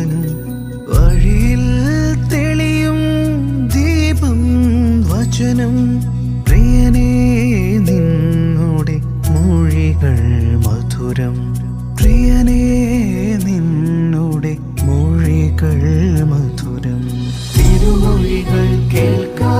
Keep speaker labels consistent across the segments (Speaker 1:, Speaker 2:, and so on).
Speaker 1: ജീവനും വഴിയിൽ തെളിയും ദീപം വചനം. പ്രിയനേ നിന്നോടെ മൊഴികൾ മധുരം. പ്രിയനേ നിന്നോടെ മൊഴികൾ മധുരം. തിരുമൊഴികൾ കേൾക്കാം.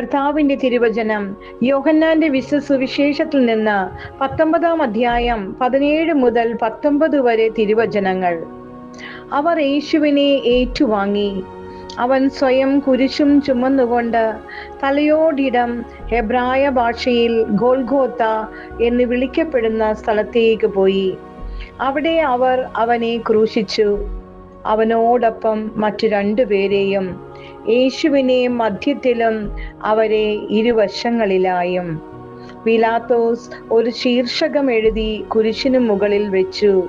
Speaker 2: കർത്താവിന്റെ തിരുവചനം യോഹന്നാന്റെ വിശ്വ സുവിശേഷത്തിൽ നിന്ന് പത്തൊമ്പതാം അധ്യായം പതിനേഴ് മുതൽ പത്തൊമ്പത് വരെ തിരുവചനങ്ങൾ. അവർ യേശുവിനെ ഏറ്റുവാങ്ങി. അവൻ സ്വയം കുരിശും ചുമന്നുകൊണ്ട് തലയോടിടം ഹെബ്രായ ഭാഷയിൽ ഗോൽഗോത്ത എന്ന് വിളിക്കപ്പെടുന്ന സ്ഥലത്തേക്ക് പോയി. അവിടെ അവർ അവനെ ക്രൂശിച്ചു. അവനോടൊപ്പം മറ്റു രണ്ടുപേരെയും യേശുവിനെ മധ്യത്തിലും അവരെ ഇരുവശങ്ങളിലായും. പിലാത്തോസ് ഒരു ശീർഷകം എഴുതി കുരിശിനു മുകളിൽ വെച്ചു.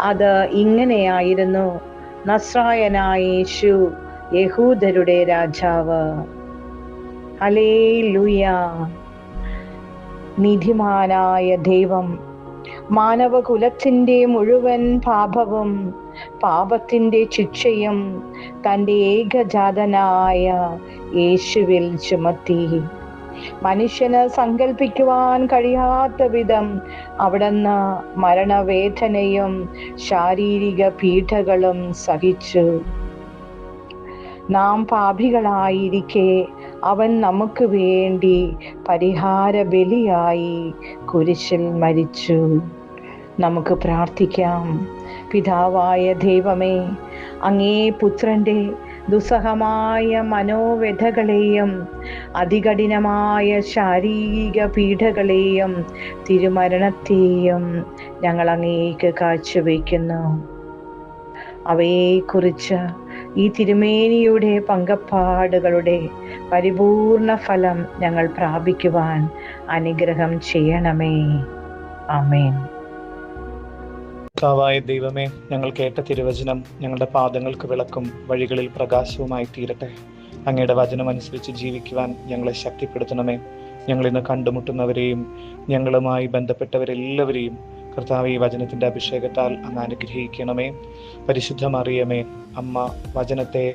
Speaker 2: അത് ഇങ്ങനെയായിരുന്നു. നസ്രായനായ യേശു യഹൂദരുടെ രാജാവ്. അലേ ലുയ നിധിമാനായ ദൈവം മാനവകുലത്തിന്റെ മുഴുവൻ പാപവും പാപത്തിന്റെ ശിക്ഷയും തന്റെ ഏകജാതനായ യേശുവിൽ ചുമത്തി. മനുഷ്യന് സങ്കല്പിക്കുവാൻ കഴിയാത്ത വിധം അവിടുന്ന് മരണവേദനയും ശാരീരിക പീഠകളും സഹിച്ചു. നാം പാപികളായിരിക്കെ അവൻ നമുക്ക് വേണ്ടി പരിഹാര ബലിയായി കുരിശിൽ മരിച്ചു. നമുക്ക് പ്രാർത്ഥിക്കാം. പിതാവായ ദൈവമേ അങ്ങേ പുത്രന്റെ ദുസ്സഹമായ മനോവ്യഥകളെയും അതികഠിനമായ ശാരീരിക പീഡകളെയും തിരുമരണത്തെയും ഞങ്ങൾ അങ്ങേക്ക് കാഴ്ചവെക്കുന്നു അവയെക്കുറിച്ച് ഈ തിരുമേനിയുടെ പങ്കപ്പാടുകളുടെ പരിപൂർണ ഫലം ഞങ്ങൾ പ്രാപിക്കുവാൻ അനുഗ്രഹം ചെയ്യണമേ. അമേൻ
Speaker 3: കർത്താവായ ദൈവമേ ഞങ്ങൾ കേട്ട തിരുവചനം ഞങ്ങളുടെ പാദങ്ങൾക്ക് വിളക്കും വഴികളിൽ പ്രകാശവുമായി തീരട്ടെ. അങ്ങയുടെ വചനം അനുസരിച്ച് ജീവിക്കുവാൻ ഞങ്ങളെ ശക്തിപ്പെടുത്തണമേ. ഞങ്ങൾ ഇന്ന് കണ്ടുമുട്ടുന്നവരെയും ഞങ്ങളുമായി ബന്ധപ്പെട്ടവരെല്ലാവരെയും കർത്താവ് ഈ വചനത്തിന്റെ അഭിഷേകത്താൽ അങ്ങ് അനുഗ്രഹിക്കണമേ. പരിശുദ്ധമറിയമേ അമ്മ വചനത്തെ